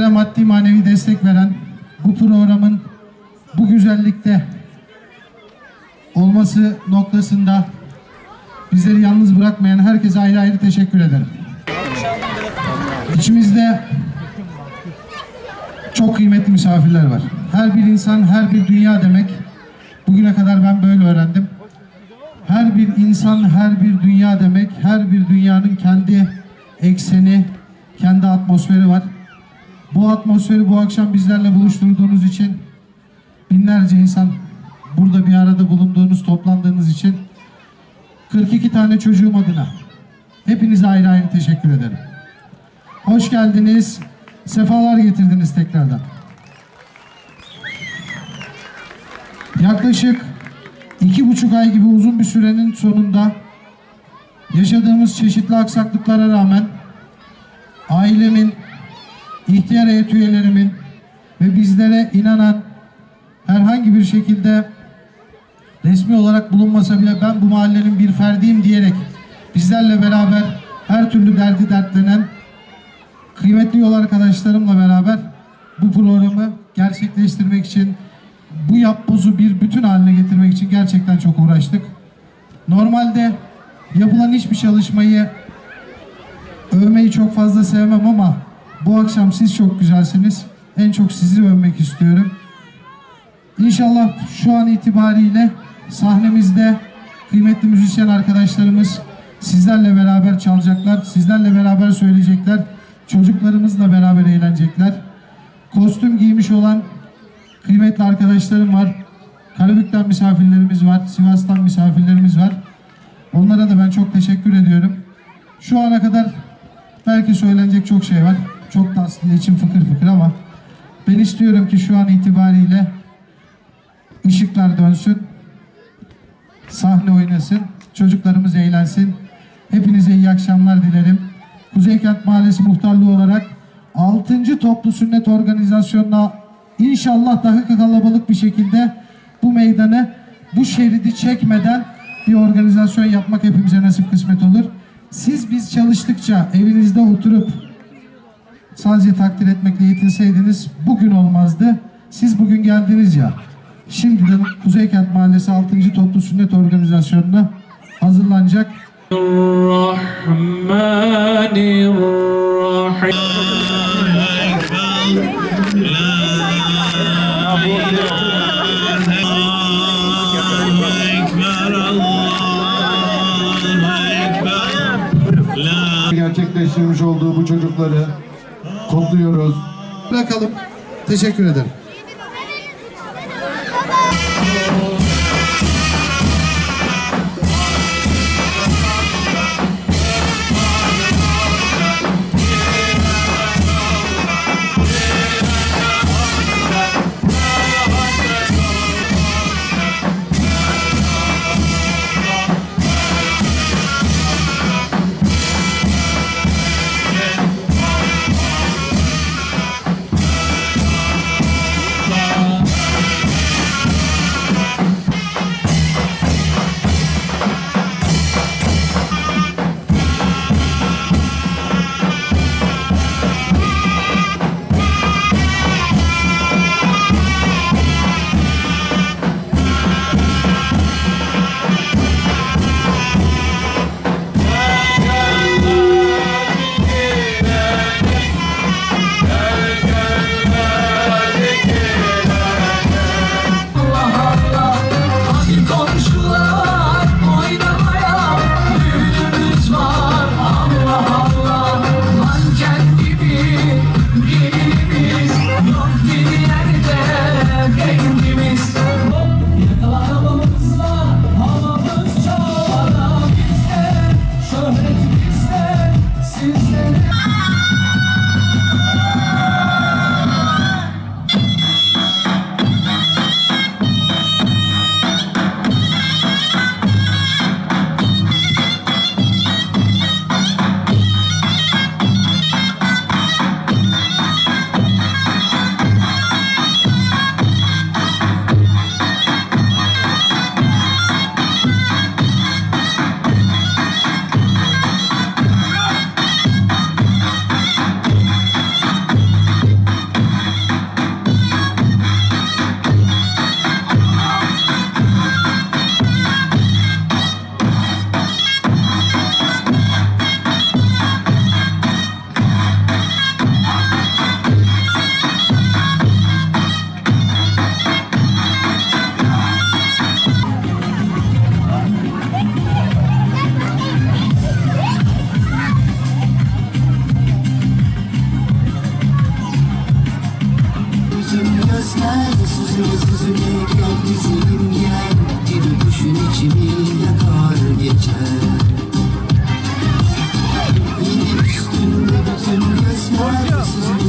maddi manevi destek veren bu programın bu güzellikte olması noktasında bizleri yalnız bırakmayan herkese ayrı ayrı teşekkür ederim. İçimizde çok kıymetli misafirler var. Her bir insan, her bir dünya demek. Bugüne kadar ben böyle öğrendim. Her bir insan, her bir dünya demek. Her bir dünyanın kendi ekseni, kendi atmosferi var. Bu atmosferi bu akşam bizlerle buluşturduğunuz için binlerce insan burada bir arada bulunduğunuz, toplandığınız için 42 tane çocuğum adına hepinize ayrı ayrı teşekkür ederim. Hoş geldiniz, sefalar getirdiniz tekrardan. Yaklaşık iki buçuk ay gibi uzun bir sürenin sonunda yaşadığımız çeşitli aksaklıklara rağmen ailemin, ihtiyar heyet üyelerimin ve bizlere inanan herhangi bir şekilde resmi olarak bulunmasa bile ben bu mahallenin bir ferdiyim diyerek bizlerle beraber her türlü derdi dertlenen kıymetli yol arkadaşlarımla beraber bu programı gerçekleştirmek için bu yapbozu bir bütün haline getirmek için gerçekten çok uğraştık. Normalde yapılan hiçbir çalışmayı övmeyi çok fazla sevmem ama bu akşam siz çok güzelsiniz. En çok sizi övmek istiyorum. İnşallah şu an itibariyle sahnemizde kıymetli müzisyen arkadaşlarımız sizlerle beraber çalacaklar, sizlerle beraber söyleyecekler, çocuklarımızla beraber eğlenecekler. Kostüm giymiş olan kıymetli arkadaşlarım var. Karabük'ten misafirlerimiz var, Sivas'tan misafirlerimiz var. Onlara da ben çok teşekkür ediyorum. Şu ana kadar belki söylenecek çok şey var. Çok da aslında içim fıkır fıkır ama ben istiyorum ki şu an itibariyle ışıklar dönsün, sahne oynasın, çocuklarımız eğlensin. Hepinize iyi akşamlar dilerim. Kuzeykent Mahallesi Muhtarlığı olarak 6. Toplu Sünnet Organizasyonu'na inşallah daha kalabalık bir şekilde bu meydanı, bu şeridi çekmeden bir organizasyon yapmak hepimize nasip kısmet olur. Siz biz çalıştıkça evinizde oturup sadece takdir etmekle yetinseydiniz bugün olmazdı. Siz bugün geldiniz ya. Şimdiden Kuzeykent Mahallesi 6. Toplu Sünnet Organizasyonu'na hazırlanacak. gerçekleştirmiş olduğu bu çocukları kutluyoruz. Bırakalım. Teşekkür ederim. Süzüm gözler süzüle süzüle gel güzelim gel. Bir düşün içimi yakar geçer. Yine üstünde bütün gözler süzüle